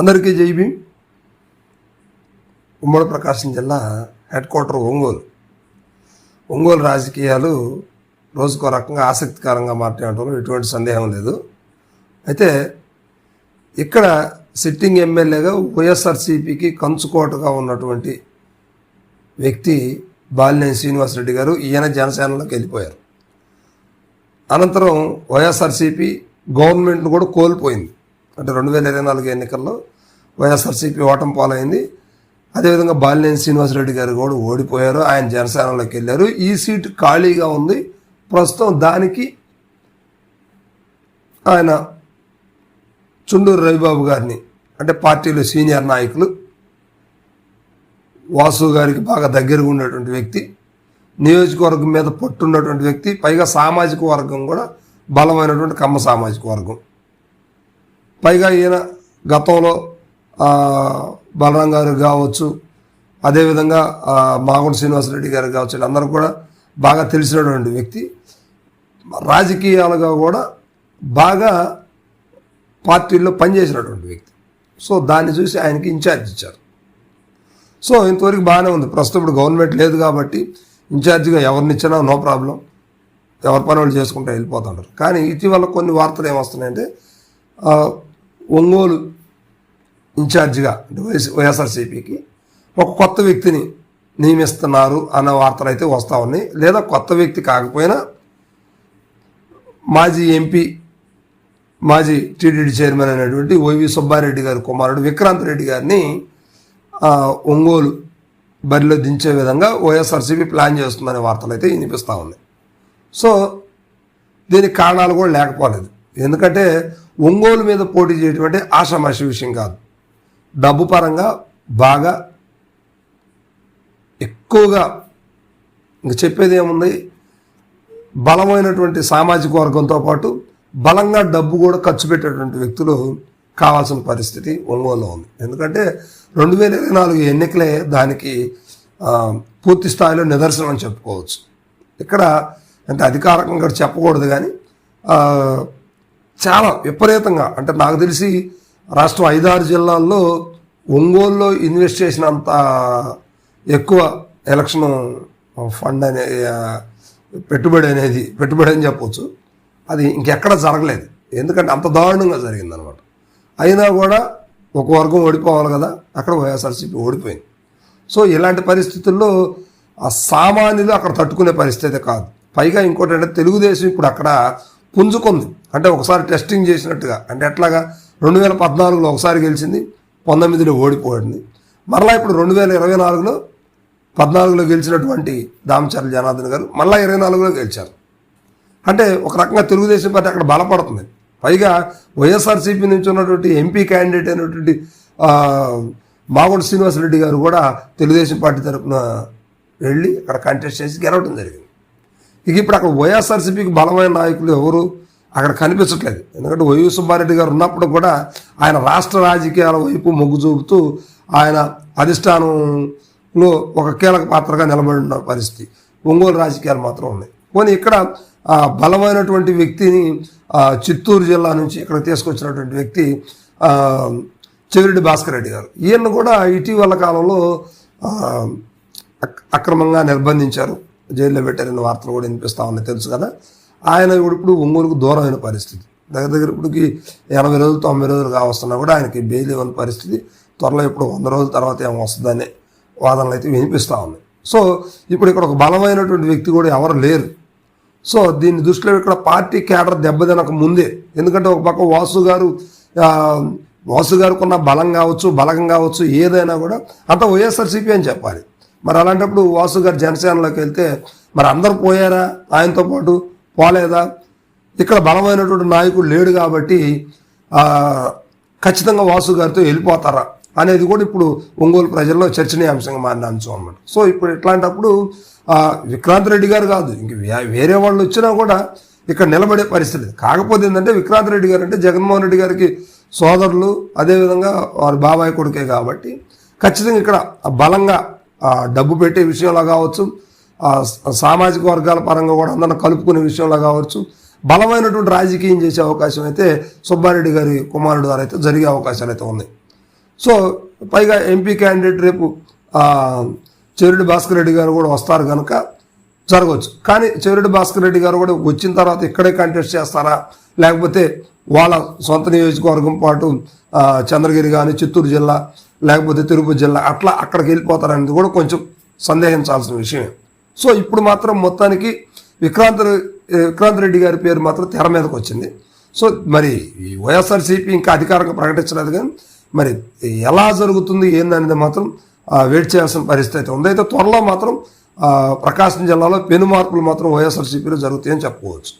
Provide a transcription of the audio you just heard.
అందరికీ జైబీ ఉమ్మడి ప్రకాశం జిల్లా హెడ్ క్వార్టర్ ఒంగోలు. ఒంగోలు రాజకీయాలు రోజుకో రకంగా ఆసక్తికరంగా మాట్లాడటంలో ఎటువంటి సందేహం లేదు. అయితే ఇక్కడ సిట్టింగ్ ఎమ్మెల్యేగా వైఎస్ఆర్సీపీకి కంచుకోటగా ఉన్నటువంటి వ్యక్తి బాలినేని శ్రీనివాసరెడ్డి గారు ఈయన జనసేనలోకి వెళ్ళిపోయారు. అనంతరం వైఎస్ఆర్సీపీ గవర్నమెంట్ను కూడా కోల్పోయింది. అంటే రెండు వేల ఇరవై నాలుగు ఎన్నికల్లో వైఎస్ఆర్సీపీ ఓటమి పాలైంది. అదేవిధంగా బాలినేని శ్రీనివాసరెడ్డి గారు కూడా ఓడిపోయారు. ఆయన జనసేనలోకి వెళ్ళారు. ఈ సీటు ఖాళీగా ఉంది. ప్రస్తుతం దానికి ఆయన చుండూరు రవిబాబు గారిని అంటే పార్టీలో సీనియర్ నాయకులు వాసు గారికి బాగా దగ్గరగా ఉన్నటువంటి వ్యక్తి నియోజకవర్గం మీద పట్టున్నటువంటి వ్యక్తి పైగా సామాజిక వర్గం కూడా బలమైనటువంటి కమ్మ సామాజిక వర్గం. పైగా ఈయన గతంలో బలరాం గారు కావచ్చు అదేవిధంగా ఆ, మాగుంట శ్రీనివాసరెడ్డి గారు కావచ్చు వీళ్ళందరూ కూడా బాగా తెలిసినటువంటి వ్యక్తి. రాజకీయాలుగా కూడా బాగా పార్టీల్లో పనిచేసినటువంటి వ్యక్తి. సో దాన్ని చూసి ఆయనకి ఇన్ఛార్జ్ ఇచ్చారు. సో ఇంతవరకు బాగానే ఉంది. ప్రస్తుతం ఇప్పుడు గవర్నమెంట్ లేదు కాబట్టి ఇన్ఛార్జిగా ఎవరిని ఇచ్చినా నో ప్రాబ్లం. ఎవరి పని వాళ్ళు చేసుకుంటూ వెళ్ళిపోతుంటారు. కానీ ఇటీవల కొన్ని వార్తలు ఏమొస్తున్నాయంటే ఒంగోలు ఇన్ఛార్జిగా అంటే వైఎస్ వైఎస్ఆర్సీపీకి ఒక కొత్త వ్యక్తిని నియమిస్తున్నారు అన్న వార్తలు అయితే వస్తూ ఉన్నాయి. లేదా కొత్త వ్యక్తి కాకపోయినా మాజీ ఎంపీ మాజీ టీటీడీ చైర్మన్ అయినటువంటి వైవి సుబ్బారెడ్డి గారి కుమారుడు విక్రాంత్ రెడ్డి గారిని ఒంగోలు బరిలో దించే విధంగా వైఎస్ఆర్సీపీ ప్లాన్ చేస్తుందనే వార్తలు అయితే వినిపిస్తూ ఉన్నాయి. సో దీనికి కారణాలు కూడా లేకపోలేదు. ఎందుకంటే ఒంగోలు మీద పోటీ చేయటం అంటే ఆషామాషి విషయం కాదు. డబ్బు పరంగా బాగా ఎక్కువగా ఇంక చెప్పేది ఏముంది? బలమైనటువంటి సామాజిక వర్గంతో పాటు బలంగా డబ్బు కూడా ఖర్చు పెట్టేటువంటి వ్యక్తులు కావాల్సిన పరిస్థితి ఒంగోలులో ఉంది. ఎందుకంటే రెండు వేల ఇరవై నాలుగు ఎన్నికలే దానికి పూర్తి స్థాయిలో నిదర్శనం అని చెప్పుకోవచ్చు. ఇక్కడ అంటే అధికారికంగా చెప్పకూడదు కానీ చాలా విపరీతంగా. అంటే నాకు తెలిసి రాష్ట్రం ఐదారు జిల్లాల్లో ఒంగోలులో ఇన్వెస్ట్ చేసినంత ఎక్కువ ఎలక్షన్ ఫండ్ అనే పెట్టుబడి అనేది పెట్టుబడి అని చెప్పవచ్చు అది ఇంకెక్కడ జరగలేదు. ఎందుకంటే అంత దారుణంగా జరిగిందనమాట. అయినా కూడా ఒక వర్గం ఓడిపోవాలి కదా అక్కడ వైఎస్ఆర్సీపీ ఓడిపోయింది. సో ఇలాంటి పరిస్థితుల్లో ఆ సామాన్యులు అక్కడ తట్టుకునే పరిస్థితి కాదు. పైగా ఇంకోటి అంటే తెలుగుదేశం ఇప్పుడు అక్కడ పుంజుకుంది. అంటే ఒకసారి టెస్టింగ్ చేసినట్టుగా. అంటే ఎట్లాగా? రెండు వేల పద్నాలుగులో ఒకసారి గెలిచింది పంతొమ్మిదిలో ఓడిపోయింది. మరలా ఇప్పుడు రెండు వేల ఇరవై నాలుగులో పద్నాలుగులో గెలిచినటువంటి దామచర్ల జనార్దన్ గారు మళ్ళీ ఇరవై నాలుగులో గెలిచారు. అంటే ఒక రకంగా తెలుగుదేశం పార్టీ అక్కడ బలపడుతుంది. పైగా వైఎస్ఆర్సీపీ నుంచి ఉన్నటువంటి ఎంపీ క్యాండిడేట్ అయినటువంటి మాగుడు శ్రీనివాసరెడ్డి గారు కూడా తెలుగుదేశం పార్టీ తరఫున వెళ్ళి అక్కడ కంటెస్ట్ చేసి గెలవడం జరిగింది. ఇక ఇప్పుడు అక్కడ వైఎస్ఆర్సీపీకి బలమైన నాయకులు ఎవరు అక్కడ కనిపించట్లేదు. ఎందుకంటే వైవి సుబ్బారెడ్డి గారు ఉన్నప్పుడు కూడా ఆయన రాష్ట్ర రాజకీయాల వైపు మొగ్గు చూపుతూ ఆయన అధిష్టానంలో ఒక కీలక పాత్రగా నిలబడిన పరిస్థితి. ఒంగోలు రాజకీయాలు మాత్రం ఉన్నాయి. పోనీ ఇక్కడ బలమైనటువంటి వ్యక్తిని చిత్తూరు జిల్లా నుంచి ఇక్కడ తీసుకొచ్చినటువంటి వ్యక్తి చెవిరెడ్డి భాస్కర్ రెడ్డి గారు. ఈయన కూడా ఇటీవల కాలంలో అక్- అక్రమంగా నిర్బంధించారు. జైల్లో పెట్టారన్న వార్తలు కూడా వినిపిస్తా ఉన్నాయి తెలుసు కదా? ఆయన ఇప్పుడు ఒంగోలుకు దూరమైన పరిస్థితి. దగ్గర దగ్గర ఇప్పటికి ఎనభై రోజులు తొంభై రోజులు కావస్తున్నా కూడా ఆయనకి బెయిల్ ఇవ్వని పరిస్థితి త్వరలో ఇప్పుడు వంద రోజుల తర్వాత ఏమో వస్తుందనే వాదనలు అయితే వినిపిస్తూ ఉన్నాయి సో ఇప్పుడు ఇక్కడ ఒక బలమైనటువంటి వ్యక్తి కూడా ఎవరు లేరు. సో దీన్ని దృష్టిలో ఇక్కడ పార్టీ కేడర్ దెబ్బతినక ముందే ఎందుకంటే ఒక పక్క వాసు గారు వాసు గారికి ఉన్న బలం కావచ్చు బలం కావచ్చు ఏదైనా కూడా అంత వైఎస్ఆర్సీపీ అని చెప్పాలి. మరి అలాంటప్పుడు వాసు గారు జనసేనలోకి వెళ్తే మరి అందరు పోయారా? ఆయనతో పాటు పోలేదా? ఇక్కడ బలమైనటువంటి నాయకుడు లేడు కాబట్టి ఖచ్చితంగా వాసు గారితో వెళ్ళిపోతారా అనేది కూడా ఇప్పుడు ఒంగోలు ప్రజల్లో చర్చనీయాంశంగా మారిన అంశం అనమాట సో ఇప్పుడు ఇట్లాంటప్పుడు విక్రాంత్ రెడ్డి గారు కాదు ఇంక వేరే వాళ్ళు వచ్చినా కూడా ఇక్కడ నిలబడే పరిస్థితి కాకపోతే ఏంటంటే విక్రాంత్ రెడ్డి గారు అంటే జగన్మోహన్ రెడ్డి గారికి సోదరులు అదేవిధంగా వారి బాబాయ్ కొడుకే కాబట్టి ఖచ్చితంగా ఇక్కడ బలంగా డబ్బు పెట్టే విషయంలో కావచ్చు సామాజిక వర్గాల పరంగా కూడా అందరిని కలుపుకునే విషయంలో కావచ్చు బలమైనటువంటి రాజకీయం చేసే అవకాశం అయితే సుబ్బారెడ్డి గారి కుమారుడు ద్వారా అయితే జరిగే అవకాశాలు అయితే ఉన్నాయి. సో పైగా ఎంపీ క్యాండిడేట్ రేపు ఆ, భాస్కర్ రెడ్డి గారు కూడా వస్తారు కనుక జరగవచ్చు. కానీ చెవిరెడ్డి భాస్కర్ రెడ్డి గారు కూడా వచ్చిన తర్వాత ఇక్కడే కంటెస్ట్ చేస్తారా? లేకపోతే వాళ్ళ సొంత నియోజకవర్గం పాటు చంద్రగిరి కానీ చిత్తూరు జిల్లా లేకపోతే తిరుపతి జిల్లా అట్లా అక్కడికి వెళ్ళిపోతారనేది కూడా కొంచెం సందేహించాల్సిన విషయమే. సో ఇప్పుడు మాత్రం మొత్తానికి విక్రాంత్ విక్రాంత్ రెడ్డి గారి పేరు మాత్రం తెర మీదకి వచ్చింది. సో మరి ఈ వైఎస్ఆర్సీపీ ఇంకా అధికారంగా ప్రకటించలేదు కానీ మరి ఎలా జరుగుతుంది ఏందనేది మాత్రం వెయిట్ చేయాల్సిన పరిస్థితి అయితే ఉంది. అయితే త్వరలో మాత్రం ప్రకాశం జిల్లాలో పెను మార్పులు మాత్రం వైఎస్ఆర్సీపీలో జరుగుతాయని చెప్పుకోవచ్చు.